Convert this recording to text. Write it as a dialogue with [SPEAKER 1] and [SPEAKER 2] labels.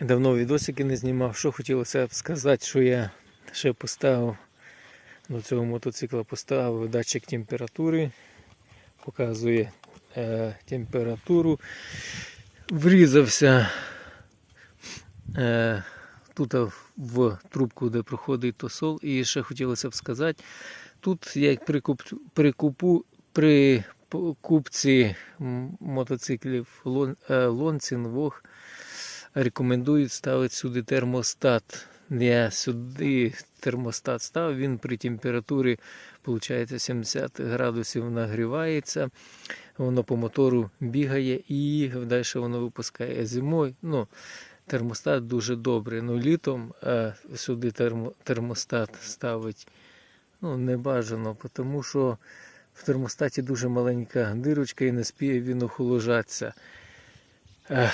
[SPEAKER 1] Давно відосики не знімав. Що хотілося б сказати, що я ще поставив до цього мотоцикла поставив датчик температури. Показує е, температуру. Врізався е, тут в трубку, де проходить тосол. І ще хотілося б сказати, тут як при, куп, при, купу, при покупці м- мотоциклів Лон, е, Лонцін, Вог рекомендують ставити сюди термостат. Я сюди термостат ставив, він при температурі виходить, 70 градусів нагрівається, воно по мотору бігає і далі воно випускає зимою. Ну, термостат дуже добрий. Ну, літом е, сюди термо, термостат ставить ну, не бажано, тому що в термостаті дуже маленька дирочка і не спіє він охолоджатися. Е,